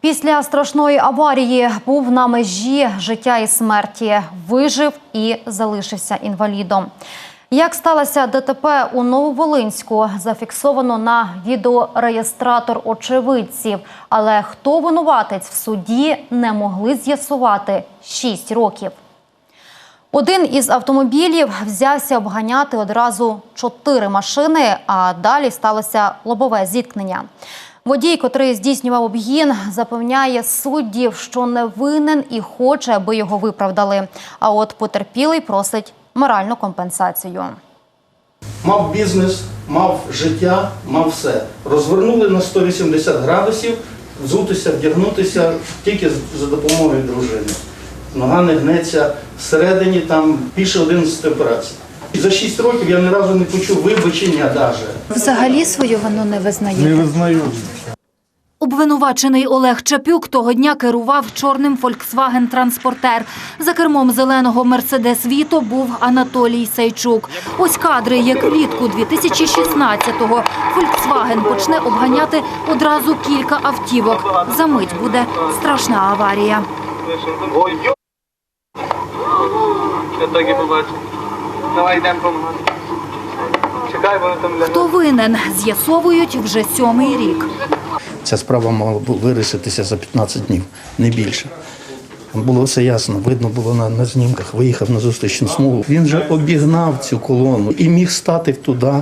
Після страшної аварії був на межі життя і смерті, вижив і залишився інвалідом. Як сталося ДТП у Нововолинську, зафіксовано на відеореєстратор очевидців. Але хто винуватець в суді не могли з'ясувати 6 років. Один із автомобілів взявся обганяти одразу чотири машини, а далі сталося лобове зіткнення. Водій, котрий здійснював обгін, запевняє суддів, що не винен і хоче, аби його виправдали. А от потерпілий просить моральну компенсацію. Мав бізнес, мав життя, мав все. Розвернули на 180 градусів, взутися, вдягнутися тільки за допомогою дружини. Нога не гнеться, всередині там більше 11 операцій. За 6 років я ні разу не почув вибачення навіть. Взагалі свою вину не визнаєте? Не визнаю. Обвинувачений Олег Чапюк того дня керував чорним Volkswagen Транспортер. За кермом зеленого Мерседес Віто був Анатолій Сайчук. Ось кадри, як влітку 2016-го Volkswagen почне обганяти одразу кілька автівок. За мить буде страшна аварія. Ой, йо! Я так і побачив. Давай йдемо помагати. Чекай, вони там лягуть. Хто винен, з'ясовують вже сьомий рік. Ця справа мала б вирішитися за 15 днів, не більше. Там було все ясно, видно було на, на знімках, виїхав на зустрічну смугу. Він же обігнав цю колону і міг стати туди,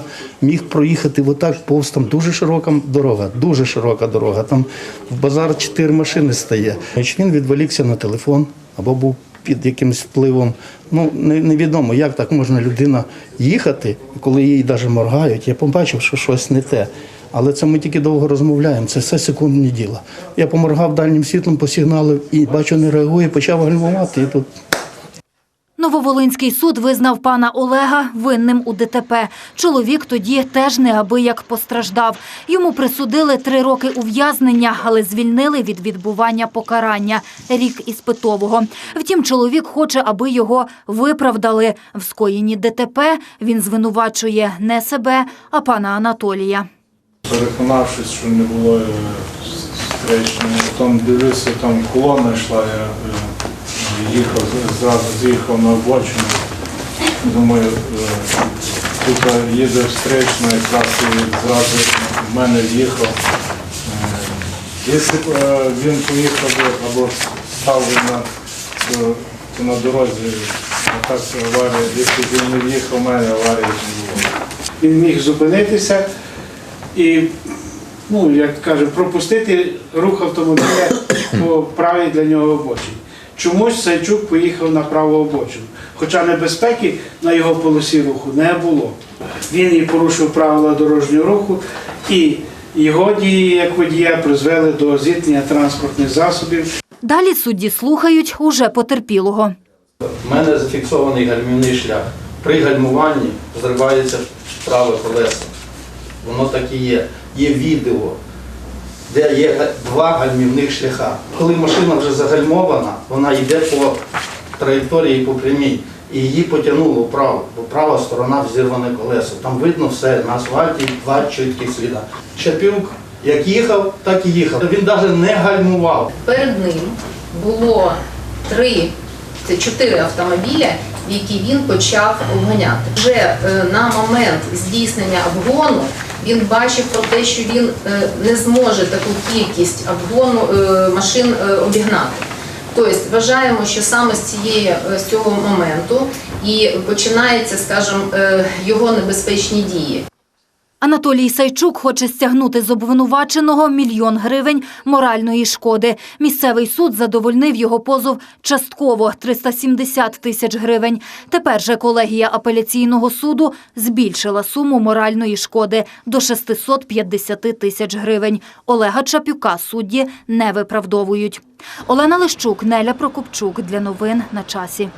міг проїхати отак повз. Там дуже широка дорога, дуже широка дорога. Там в базар чотири машини стає. Він відволікся на телефон або був під якимось впливом. Ну, невідомо, як так можна людина їхати, коли їй навіть моргають, я побачив, що щось не те. Але це ми тільки довго розмовляємо, це все секундні діло. Я поморгав дальнім світлом, посігналив і бачу, не реагує, почав гальмувати. І тут Нововолинський суд визнав пана Олега винним у ДТП. Чоловік тоді теж неабияк постраждав. Йому присудили три роки ув'язнення, але звільнили від відбування покарання – рік іспитового. Втім, чоловік хоче, аби його виправдали. В скоєнні ДТП він звинувачує не себе, а пана Анатолія. Переконавшись, що не було е, зустрічної, потім дивився, там колона йшла, я е, їхав, зразу з'їхав на обочину. Думаю, е, тут їде встречна, якраз і зразу в мене в'їхав. Е, Якщо б е, він поїхав або став на, на дорозі, а так аварія, якщо б він не в'їхав, в мене аварії не було. Він міг зупинитися і, ну, як кажуть, пропустити рух автомобіля по правій для нього обочині. Чомусь Сайчук поїхав на праву обочину, хоча небезпеки на його полосі руху не було. Він і порушив правила дорожнього руху, і його дії як водія призвели до зіткнення транспортних засобів. Далі судді слухають уже потерпілого. в мене зафіксований гальмівний шлях. При гальмуванні зривається праве колесо. Воно так і є. Є відео, де є два гальмівних шляха. Коли машина вже загальмована, вона йде по траєкторії по прямій. І її потягнуло вправо, бо права сторона взірване колесо. Там видно все, на асфальті два чітких сліда. Чапюк як їхав, так і їхав. Він навіть не гальмував. Перед ним було три, це чотири автомобіля, які він почав обганяти. Вже е, на момент здійснення обгону він бачив про те, що він е, не зможе таку кількість обгону е, машин е, обігнати. Тобто вважаємо, що саме з цієї з цього моменту і починається, скажімо, його небезпечні дії. Анатолій Сайчук хоче стягнути з обвинуваченого мільйон гривень моральної шкоди. Місцевий суд задовольнив його позов частково – 370 тисяч гривень. Тепер же колегія апеляційного суду збільшила суму моральної шкоди до 650 тисяч гривень. Олега Чапюка судді не виправдовують. Олена Лищук, Неля Прокопчук. Для новин на часі.